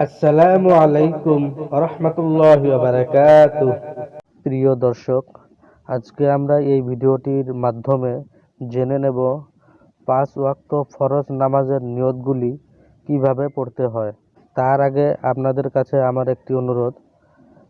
আসসালামু আলাইকুম রহমতুল্লাহ প্রিয় দর্শক, আজকে আমরা এই ভিডিওটির মাধ্যমে জেনে নেব পাঁচ ওয়াক্ত ফরজ নামাজের নিয়তগুলি কীভাবে পড়তে হয়। তার আগে আপনাদের কাছে আমার একটি অনুরোধ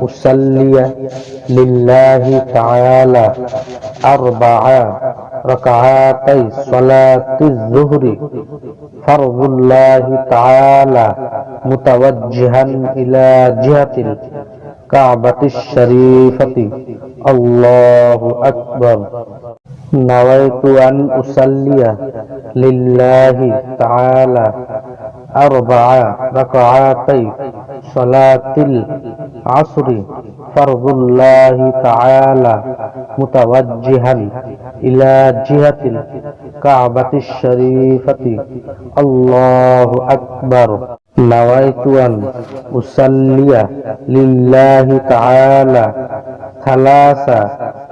أصلي لله تعالى أربع ركعاتي صلاة الظهر فرض الله تعالى متوجها إلى جهة الكعبة الشريفة. الله أكبر. نويت أن أصلي لله تعالى أربع ركعاتي صلاة العصر. فرض الله تعالى متوجها إلى جهة الكعبة الشريفة. الله أكبر. نويت أن أصلي لله تعالى ثلاث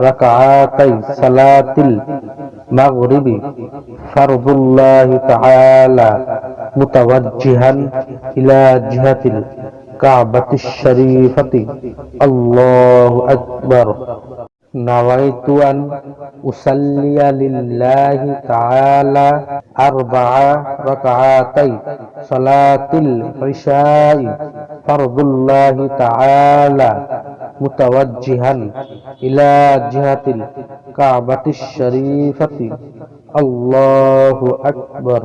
ركعاتي صلاة المغرب. فرض الله تعالى متوجها إلى جهة الكعبة الشريفة. الله أكبر. نويت أن أصلي لله تعالى أربع ركعاتي. صلاة العشاء فرض الله تعالى. متوجها إلى جهة الكعبة الشريفة. الله أكبر.